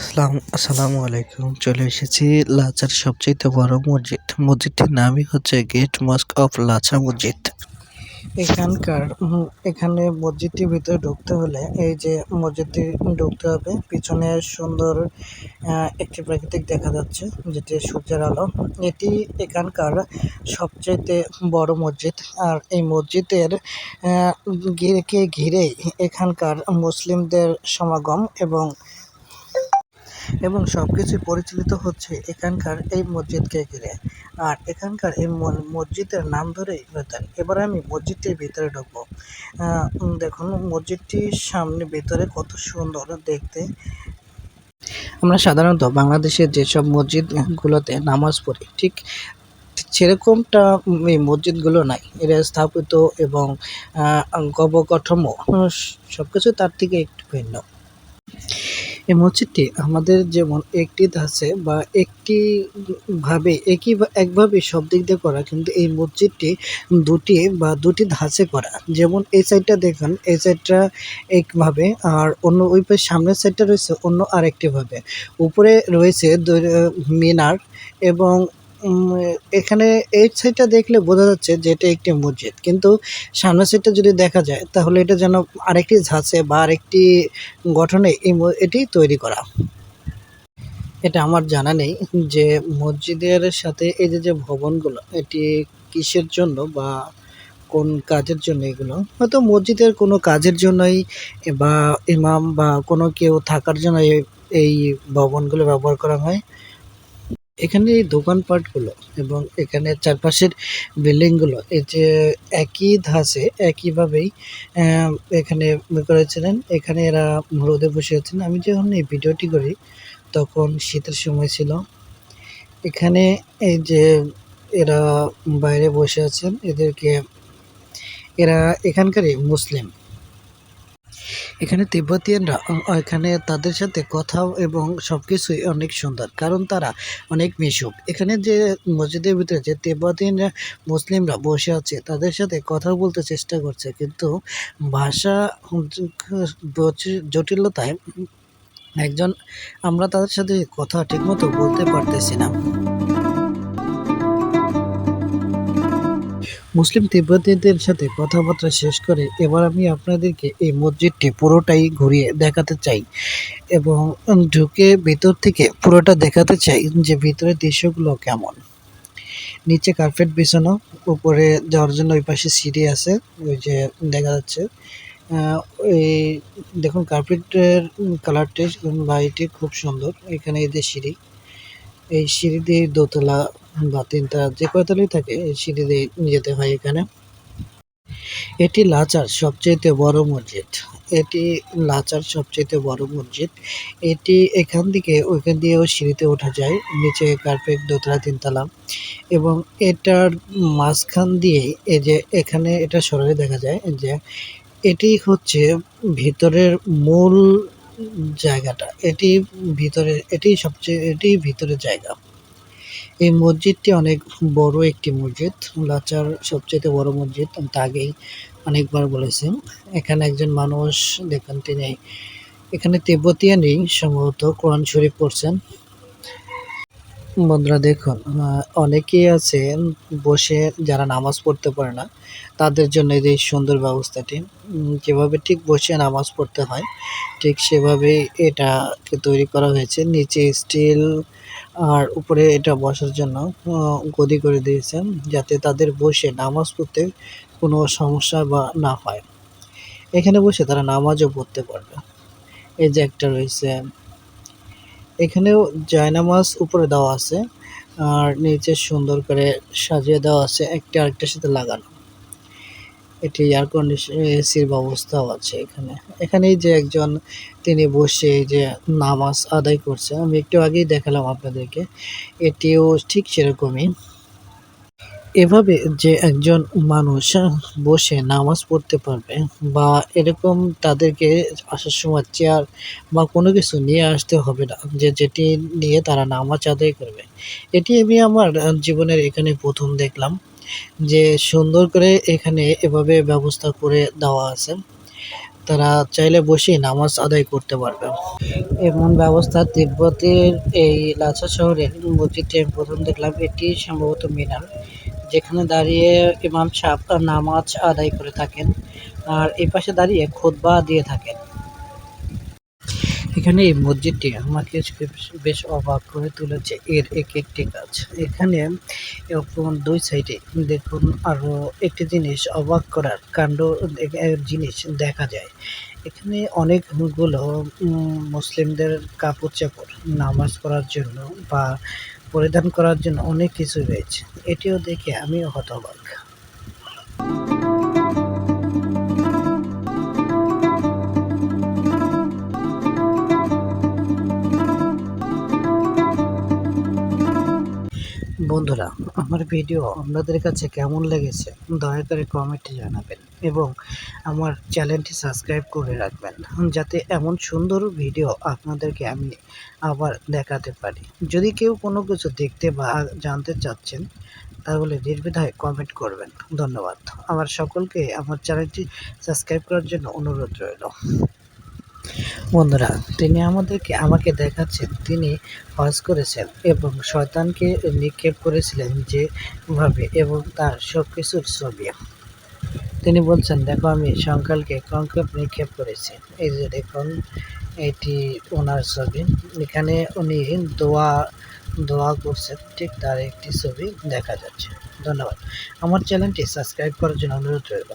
আসসালাম আসসালামু আলাইকুম। চলে এসেছি লাচার সবচেয়ে বড় মসজিদ। মসজিদটির নামই হচ্ছে গেট মস্ক অফ লাচা মসজিদ। এখানকার এখানে মসজিদটির ভিতরে ঢুকতে হলে এই যে মসজিদটি ঢুকতে হবে, পিছনে সুন্দর একটি প্রাকৃতিক দেখা যাচ্ছে, যেটি সূর্যের আলো। এটি এখানকার সবচেয়ে বড় মসজিদ। আর এই মসজিদের ঘিরেকে ঘিরেই এখানকার মুসলিমদের সমাগম এবং এবং সব সবকিছু পরিচালিত হচ্ছে এখানকার এই মসজিদকে ঘিরে। আর এখানকার এই মসজিদের নাম ধরেই বেতান এবার আমি মসজিদটির ভিতরে ঢুকবো। দেখুন মসজিদটির সামনে ভিতরে কত সুন্দর দেখতে। আমরা সাধারণত বাংলাদেশের যেসব মসজিদগুলোতে নামাজ পড়ি ঠিক সেরকমটা এই মসজিদগুলো নাই। এরা স্থাপিত এবং আহ, অবকাঠামো সব কিছু তার থেকে একটু ভিন্ন। এই মসজিদটি আমাদের যেমন একটি ধাঁচে বা একটি ভাবে একই একভাবে সব দিক দিয়ে করা, কিন্তু এই মসজিদটি দুটি বা দুটি ধাঁচে করা। যেমন এই সাইডটা দেখুন, এই সাইডটা একভাবে আর অন্য ওই সামনের সাইডটা রয়েছে অন্য আরেকটি ভাবে। উপরে রয়েছে মিনার এবং এখানে এই সাইডটা দেখলে বোঝা যাচ্ছে যে এটা একটি মসজিদ। কিন্তু সামনের সাইডটা যদি দেখা যায়, তাহলে এটা যেন আরেকটি ধাঁচে বা আরেকটি গঠনে এই এটি তৈরি করা। এটা আমার জানা নেই যে মসজিদের সাথে এই যে যে ভবনগুলো, এটি কিসের জন্য বা কোন কাজের জন্য এগুলো? হয়তো মসজিদের কোনো কাজের জন্যই বা ইমাম বা কোনো কেউ থাকার জন্য এই ভবনগুলো ব্যবহার করা হয়। এখানে এই দোকানপাটগুলো এবং এখানে চারপাশের বিল্ডিংগুলো, এই যে একই ধাঁচে একইভাবেই এখানে করেছিলেন। এখানে এরা রোদে বসে আছেন। আমি যখন এই ভিডিওটি করি, তখন শীতের সময় ছিল। এখানে এই যে এরা বাইরে বসে আছেন, এদেরকে এরা এখানকারই মুসলিম। এখানে তিব্বতীয়ানরা এখানে তাদের সাথে কথা এবং সব কিছুই অনেক সুন্দর, কারণ তারা অনেক মিশুক। এখানে যে মসজিদের ভিতরে যে তিব্বতীয়ানরা মুসলিমরা বসে আছে, তাদের সাথে কথা বলতে চেষ্টা করছে, কিন্তু ভাষা জটিলতায় একজন, আমরা তাদের সাথে কথা ঠিকমতো বলতে পারতেছি না। মুসলিম তিব্বতীদের সাথে কথাবার্তা শেষ করে এবার আমি আপনাদেরকে এই মসজিদটি পুরোটাই ঘুরিয়ে দেখাতে চাই এবং ঢুকে ভিতর থেকে পুরোটা দেখাতে চাই যে ভিতরের দৃশ্যগুলো কেমন। নিচে কার্পেট বিছানো, উপরে যাওয়ার জন্য ওই পাশে সিঁড়ি আছে, ওই যে দেখা যাচ্ছে। এই দেখুন কার্পেটের কালারটি বা এটি খুব সুন্দর, এখানে এদের সিঁড়ি। এই সিঁড়ি দিয়ে দোতলা বা তিনতলা যে কয়তলাই থাকে, এই সিঁড়ি দিয়ে যেতে হয় এখানে। এটি লাচার সবচেয়ে বড় মসজিদ। এটি লাচার সবচেয়ে বড় মসজিদ। এটি এখান থেকে ওইখান দিয়েও সিঁড়িতে ওঠা যায়, নিচে কার্পেট দোতলা, তিনতলা। এবং এটার মাঝখান দিয়ে এই যে এখানে এটা সরাসরি দেখা যায় যে এটি হচ্ছে ভিতরের মূল জায়গাটা, এটি ভিতরে, এটি সবচেয়ে, এটি ভিতরের জায়গা। এই মসজিদটি অনেক বড় একটি মসজিদ, লাচার সবচেয়ে বড় মসজিদ, তা আগেই অনেকবার বলেছি। এখানে একজন মানুষ দেখেন তিনি। এখানে তিব্বতীয় তিব্বতিয়ানই সম্ভবত কোরআন শরীফ পড়ছেন। বন্ধুরা দেখুন অনেকেই আছেন বসে যারা নামাজ পড়তে পারে না, তাদের জন্য এই সুন্দর ব্যবস্থাটি যেভাবে ঠিক বসে নামাজ পড়তে হয়, ঠিক সেভাবেই এটাকে তৈরি করা হয়েছে। নিচে স্টিল আর উপরে এটা বসার জন্য গদি করে দিয়েছেন, যাতে তাদের বসে নামাজ পড়তে কোনো সমস্যা বা না হয়। এখানে বসে তারা নামাজও পড়তে পারবে। এই যে একটা রয়েছে এখানেও জায়নামাজ উপরে দেওয়া আছে, আর নিচে সুন্দর করে সাজিয়ে দেওয়া আছে একটা আরেকটার সাথে লাগানো। এটি এয়ার কন্ডিশন এসির ব্যবস্থাও আছে এখানে। এখানেই যে একজন তিনি বসে যে নামাজ আদায় করছে, আমি একটু আগেই দেখালাম আপনাদেরকে। এটিও ঠিক সেরকমই। এভাবে যে একজন মানুষ বসে নামাজ পড়তে পারবে বা এরকম তাদেরকে আসার সময় চেয়ার বা কোনো কিছু নিয়ে আসতে হবে না, যে যেটি নিয়ে তারা নামাজ আদায় করবে। এটি আমি আমার জীবনের এখানে প্রথম দেখলাম যে সুন্দর করে এখানে এভাবে ব্যবস্থা করে দেওয়া আছে। তারা চাইলে বসে নামাজ আদায় করতে পারবে। এমন ব্যবস্থা তিব্বতের এই লাচা শহরের মসজিদে আমি প্রথম দেখলাম। এটি সম্ভবত মিনার। যেখানে দাঁড়িয়ে ইমাম সাহেব নামাজ আদায় করে থাকেন আর এই পাশে দাঁড়িয়ে খুতবা দিয়ে থাকেন। এখানে এই মসজিদটি আমাকে বেশ- অবাক করে তুলেছে। এর এক একটি কাজ। এখানে দুই সাইডে দেখুন আরও একটি জিনিস অবাক করার কাণ্ড জিনিস দেখা যায়। এখানে অনেকগুলো মুসলিমদের কাপড় চাপড় নামাজ পড়ার জন্য বা পরিধান করার জন্য অনেক কিছু রয়েছে। এটিও দেখে আমিও হতবাক। বন্ধুরা, আমার ভিডিও আপনাদের কাছে কেমন লেগেছে দয়া করে কমেন্টে জানাবেন এবং আমার চ্যানেলটি সাবস্ক্রাইব করে রাখবেন যাতে এমন সুন্দর ভিডিও আপনাদেরকে আমি আবার দেখাতে পারি। যদি কেউ কোনো কিছু দেখতে বা জানতে চাচ্ছেন, তাহলে নির্বিধায় কমেন্ট করবেন। ধন্যবাদ। আমার সকলকে আমার চ্যানেলটি সাবস্ক্রাইব করার জন্য অনুরোধ রইল। বন্ধুরা, তিনি আমাদেরকে, আমাকে দেখাচ্ছেন। তিনি হজ করেছেন এবং শয়তানকে নিক্ষেপ করেছিলেন যেভাবে এবং তার সব কিছুর ছবি। তিনি বলছেন, দেখো, আমি সংকালকে কঙ্কপ নিক্ষেপ করেছি। এই যে দেখুন, এটি ওনার ছবি। এখানে উনি দোয়া দোয়া করছেন, ঠিক তার একটি ছবি দেখা যাচ্ছে। ধন্যবাদ। আমার চ্যানেলটি সাবস্ক্রাইব করার জন্য অনুরোধ রইল।